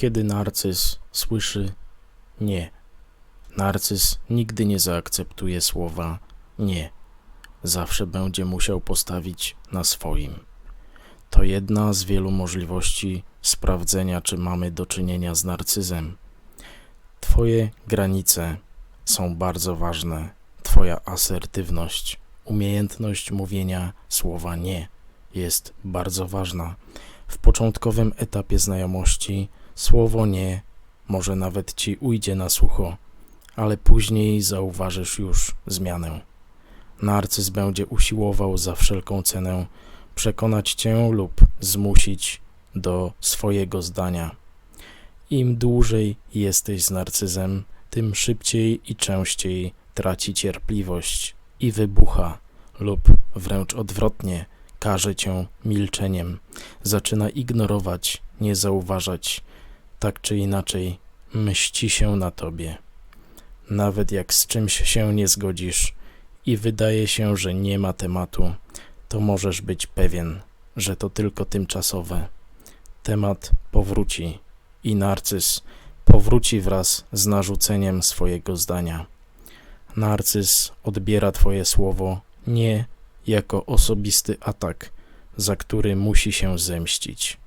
Kiedy narcyz słyszy nie, narcyz nigdy nie zaakceptuje słowa nie. Zawsze będzie musiał postawić na swoim. To jedna z wielu możliwości sprawdzenia, czy mamy do czynienia z narcyzem. Twoje granice są bardzo ważne. Twoja asertywność, umiejętność mówienia słowa nie jest bardzo ważna. W początkowym etapie znajomości słowo nie może nawet ci ujdzie na sucho, ale później zauważysz już zmianę. Narcyz będzie usiłował za wszelką cenę przekonać cię lub zmusić do swojego zdania. Im dłużej jesteś z narcyzem, tym szybciej i częściej traci cierpliwość i wybucha, lub wręcz odwrotnie, każe cię milczeniem, zaczyna ignorować, nie zauważać, tak czy inaczej mści się na tobie. Nawet jak z czymś się nie zgodzisz i wydaje się, że nie ma tematu, to możesz być pewien, że to tylko tymczasowe. Temat powróci i narcyz powróci wraz z narzuceniem swojego zdania. Narcyz odbiera Twoje słowo nie jako osobisty atak, za który musi się zemścić.